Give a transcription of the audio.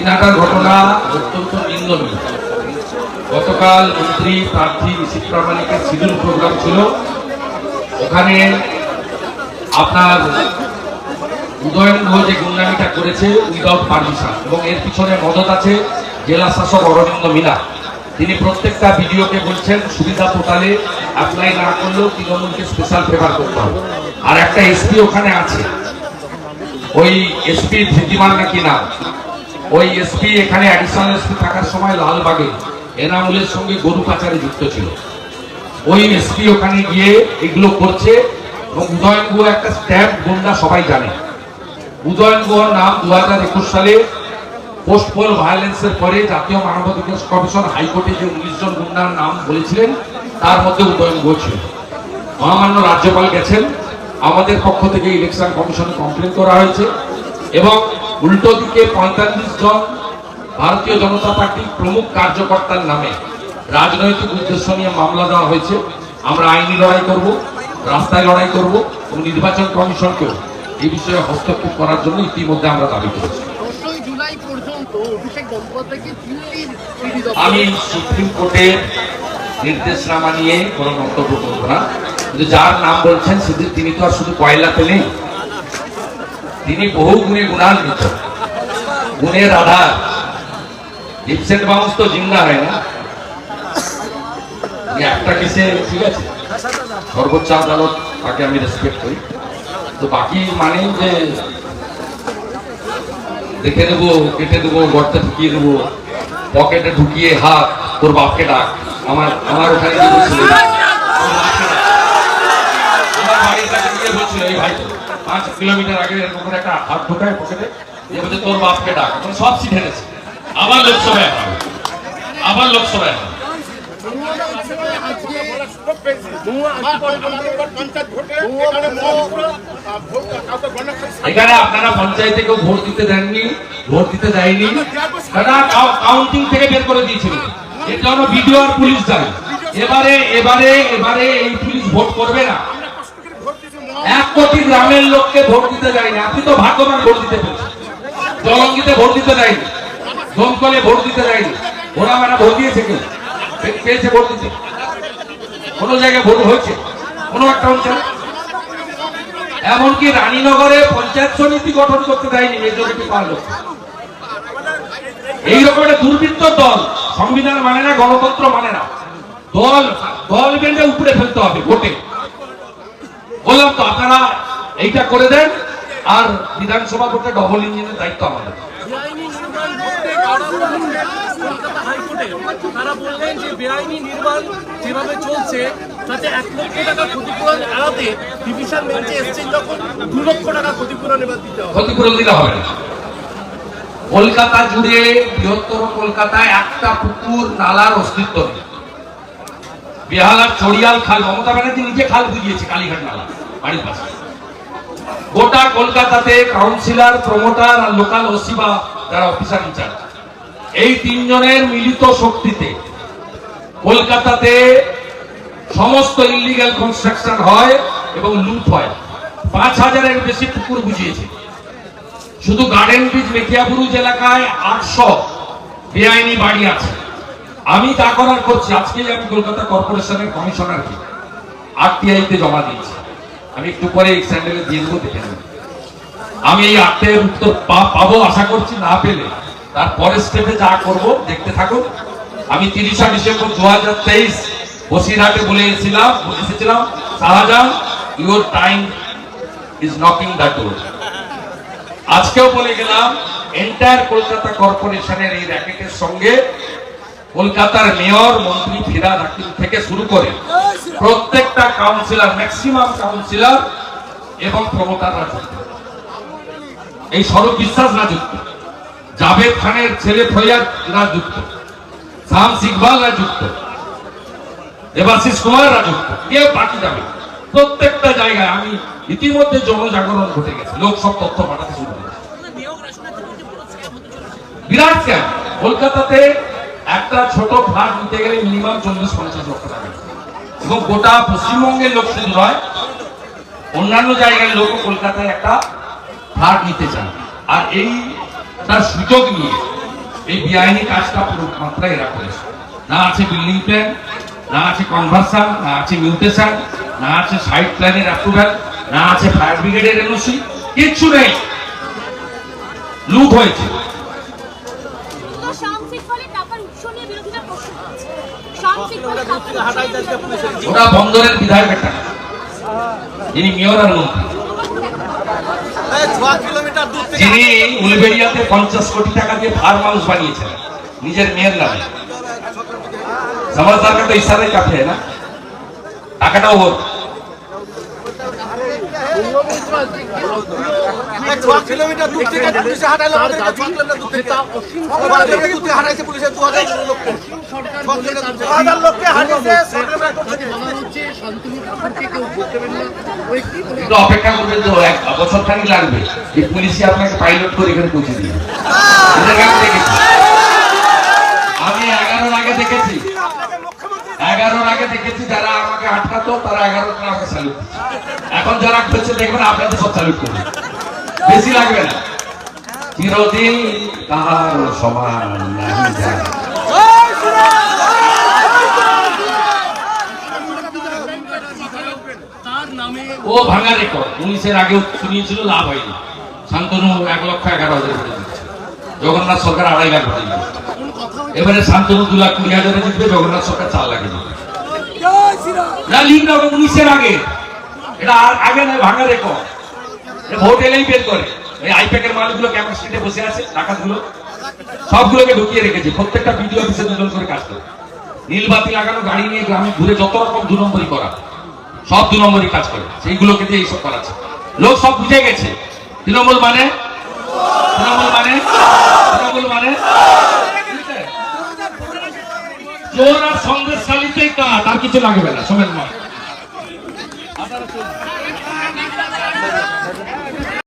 দিনাটার ঘটনা অত্যন্ত নিন্দনীয়। গতকাল মন্ত্রী প্রার্থী ঋষিক প্রামাণিকের শিডিউল প্রোগ্রাম ছিল। ওখানে আপনার উদয়ন যে গুন্ডামিটা করেছে উইদাউট পারমিশন, এবং এর পিছনে মদত আছে জেলা শাসক অরবিন্দ মিনা। তিনি প্রত্যেকটা ভিডিওকে বলছেন, সুবিধা পোর্টালে অ্যাপ্লাই না করলেও তৃণমূলকে স্পেশাল ফেভার করতে হবে। আর একটা এসপি ওখানে আছে। ওই এসপি ধৃতিমান নাকি নাম ওই এসপি এখানে অ্যাডিশনাল এসপি থাকার সময় লালবাগে এনামুলের সঙ্গে গরু পাচারে যুক্ত ছিল। ওই এসপি ওখানে গিয়ে এগুলো করছে এবং উদয়ন গুহ একটা স্ট্যাম্প গুন্ডা সবাই জানে। উদয়ন গুহর নাম দু হাজার একুশ সালে পোস্ট পোল ভায়োলেন্সের পরে জাতীয় মানবাধিকার কমিশন হাইকোর্টে যে উনিশ জন গুন্ডার নাম বলেছিলেন, তার মধ্যে উদয়ন গুহ ছিল। মহামান্য রাজ্যপাল গেছেন। আমাদের পক্ষ থেকে ইলেকশন কমিশনে কমপ্লেন করা হয়েছে এবং উল্টো দিকে পঁয়তাল্লিশ জন ভারতীয় জনতা পার্টির প্রমুখ কার্যকর্তার নামে রাজনৈতিক উদ্দেশ্য নিয়ে মামলা দেওয়া হয়েছে। আমরা আইনি লড়াই করব রাস্তায় লড়াই করব এবং নির্বাচন কমিশনকেও এই বিষয়ে হস্তক্ষেপ করার জন্য ইতিমধ্যে আমরা দাবি করেছি। আমি সুপ্রিম কোর্টের নির্দেশনামা নিয়ে কোনো মন্তব্য করব না। কিন্তু যার নাম বলছেন সেদিন তিনি তো আর শুধু কয়লাতে নেই। তিনি বহু গুণে গুণান্বিত। গুণের আধার। ইপসেন্ট বাউন্স তো জিন্দা হয় না। একটা কেসে, ঠিক আছে? সর্বোচ্চ আদালত, তাকে আমি রেসপেক্ট করি। তো বাকি মানে যে দেখে নেব, কেটে দেবো, গর্তে ঢুকিয়ে দেবো, পকেটে ঢুকিয়ে হাত, তোর বাপকে ডাক। আমার আমার ওখানে। আমার বাড়ির কাছে গিয়ে বলছিল এই ভাই। পাঁচ কিলোমিটার আগে একটা হাত ঢোকায় তোর বাপকে ডাক। এখন সব গেছে আবার লোকসভায় আবার লোকসভায় এখানে আপনারা পঞ্চায়েতে কেউ ভোট দিতে দেননি, ভোট দিতে দেয়নি। কাউন্টিং থেকে বের করে দিয়েছিল। এর জন্য বিডিও আর পুলিশ যায় এবারে এবারে এবারে এই পুলিশ ভোট করবে না। এক কোটি গ্রামের লোককে ভোট দিতে যায়নি। আপনি তো ভাগ্যবান ভোট দিতে পেরেছেন। জলঙ্গিতে ভোট দিতে যায়নি। দমকলে ভোট দিতে যায়নি। ওরা মানে ভোট দিয়েছে কেউ পেয়েছে ভোট দিতে? কোনো জায়গায় ভোট হয়েছে? কোনো একটা অঞ্চলে? এমনকি রানীনগরে পঞ্চায়েত সমিতি গঠন করতে দেয়নি মেজরিটি পারল এইরকম একটা দুর্বৃত্ত দল, সংবিধান মানে না, গণতন্ত্র মানে না। দল দল বেঁধে উপরে ফেলতে হবে ভোটে। বললাম তো আপনারা এইটা করে দেন আর বিধানসভা ভোটে ডবল ইঞ্জিনের দায়িত্ব আমাদের। বেআইনি নির্মাণ করতে কলকাতা হাইকোর্টে। তারা বললেন যে বেআইনি নির্মাণ যেভাবে চলছে তাতে এক লক্ষ টাকা ক্ষতিপূরণ এড়াতে ডিভিশন বেঞ্চে এসছেন যখন দু লক্ষ টাকা ক্ষতিপূরণ এবার দিতে হবে। ক্ষতিপূরণ দিতে হবে কলকাতা জুড়ে বৃহত্তর কলকাতায় একটা পুকুর নালার অস্তিত্ব নেই। বেহালার চড়িয়াল খাল, মমতা ব্যানার্জি নিজে খাল বুঝিয়েছে, কালীঘাট নালা, বাড়ির পাশে। গোটা কলকাতাতে কাউন্সিলর প্রমোটার আর লোকাল ওসি বা যারা অফিসার ইনচার্জ এই তিনজনের মিলিত শক্তিতে কলকাতাতে সমস্ত ইলিগাল কনস্ট্রাকশন হয় এবং লুট হয়। পাঁচ হাজারের বেশি পুকুর বুঝিয়েছে। শুধু গার্ডেন ব্রিজ মেটিয়াবুরুজ এলাকায় আটশো বেআইনি বাড়ি আছে। আমি তা করার করছি আজকেই আমি কলকাতা কর্পোরেশনের কমিশনারকে আরটিআই তে জমা দিয়েছি। আমি একটু পরে স্যান্ডেলে দিয়ে দেবো, দেখে নেবেন আমি এই আটটের উত্তর পাবো আশা করছি, না পেলে। তার পরের স্টেপে যা করব, দেখতে থাকুন। আমি তিরিশা ডিসেম্বর দু হাজার তেইশ বসিরহাটে বলে এসেছিলাম এসেছিলাম, Shahjahan your time is knocking the door আজকেও বলে গেলাম এন্টায়ার কলকাতা কর্পোরেশনের এই র্যাকেটের সঙ্গে কলকাতার মেয়র, মন্ত্রী ফিরাদ হাকিম থেকে শুরু করে প্রত্যেকটা কাউন্সিলর ম্যাক্সিমাম কাউন্সিলর এবং প্রমোটাররা যুক্ত এই স্বরূপ বিশ্বাসরা যুক্ত জাভেদ খানের ছেলে ফৈয়াদরা যুক্ত শামস ইকবালরা যুক্ত দেবাশিস কুমাররা যুক্ত কেউ বাকি যাবে প্রত্যেকটা জায়গায় আমি ইতিমধ্যে জনজাগরণ ঘটে গেছে, লোক সব তথ্য পাঠাতে শুরু করেছে। বিরাট ক্যাম্প কলকাতাতে একটা ছোট ফ্ল্যাট নিতে গেলে মিনিমাম চল্লিশ পঞ্চাশ লক্ষ টাকা। এবং গোটা পশ্চিমবঙ্গের লোক শুধু নয়, অন্যান্য জায়গার লোক কলকাতায় একটা ফ্ল্যাট নিতে চান। আর এই তার সুযোগ নিয়ে এই বেআইনি কাজটা পুরো মাত্রায় এরা করেছে। না আছে বিল্ডিং প্ল্যান না আছে কনভার্সান না আছে মিউটেশন না আছে সাইড প্ল্যানের অ্যাপ্রুভ্যাল না আছে ফায়ার ব্রিগেডের এনওসি কিচ্ছু নেই। লুট হয়েছে। ওটা বন্দরের যিনি মেয়রের মন্ত্রী। যিনি উলবেরিয়াতে পঞ্চাশ কোটি টাকা দিয়ে ফার্ম হাউস বানিয়েছেন, নিজের মেয়ের নামে। সমাজদারকে তো ইশারাই কাফে না? টাকাটাও ওর। কিলোমিটার দূর থেকে পুলিশে হাঁটাইলো আমাদের ছ কিলোমিটার দূর থেকে। দূর থেকে হাঁটাইছে পুলিশে দু হাজার লোককে। ছ বলে কিলোমিটার তার দু হাজার লোককে হাঁটিয়েছে ছ কিলোমিটার দূর থেকে। বলা হচ্ছে। শান্তনু ঠাকুরকে কেউ বলতেবেন না ওই কি বলে একটু অপেক্ষা করবেন তো এক বছর খানি লাগবে। যে পুলিশে আপনাকে পাইলট করে এখানে পৌঁছে দিয়ে এদেরকে আমি দেখেছি আমি এগারোর আগে দেখেছি এগারোর আগে দেখেছি যারা আমাকে আটকাতো, তারা এগারোর আমাকে স্যালুট এখন যারা করছে দেখবেন আপনাদের সব স্যালুট করবে। বেশি লাগবে না। চিরদিন তাহার সমান। ও ভাঙা রেকর্ড উনিশের আগেও শুনিয়েছিল, লাভ হয়নি। শান্তনু এক লক্ষ এগারো হাজার জগন্নাথ সরকার আড়াই লাখ এবারে শান্তনু দু লাখ কুড়ি হাজারে জিতবে জগন্নাথ সরকার চার লাখে জিতবে উনিশের আগে। এটা আর আগে নয়, ভাঙা রেকর্ড ভোট এলেই বের করে। এই আইপ্যাকের মালিকগুলো ক্যাম্পাস স্ট্রিটে বসে আছে ডাকাতগুলো সবগুলোকে ঢুকিয়ে রেখেছে। প্রত্যেকটা বিডিও অফিসে দুজন করে কাজ করে। নীলবাতি লাগানো, গাড়ি নিয়ে গ্রামে ঘুরে যত রকম দু নম্বরই করা, সব দু নম্বরই কাজ করে। সেইগুলোকে দিয়ে এইসব করাচ্ছে। লোক সব বুঝে গেছে। তৃণমূল মানে? তৃণমূল মানে বুঝলে? চোর আর সন্দেশকালীতেই কাজ আর কিছু লাগবে না সোমেন মা।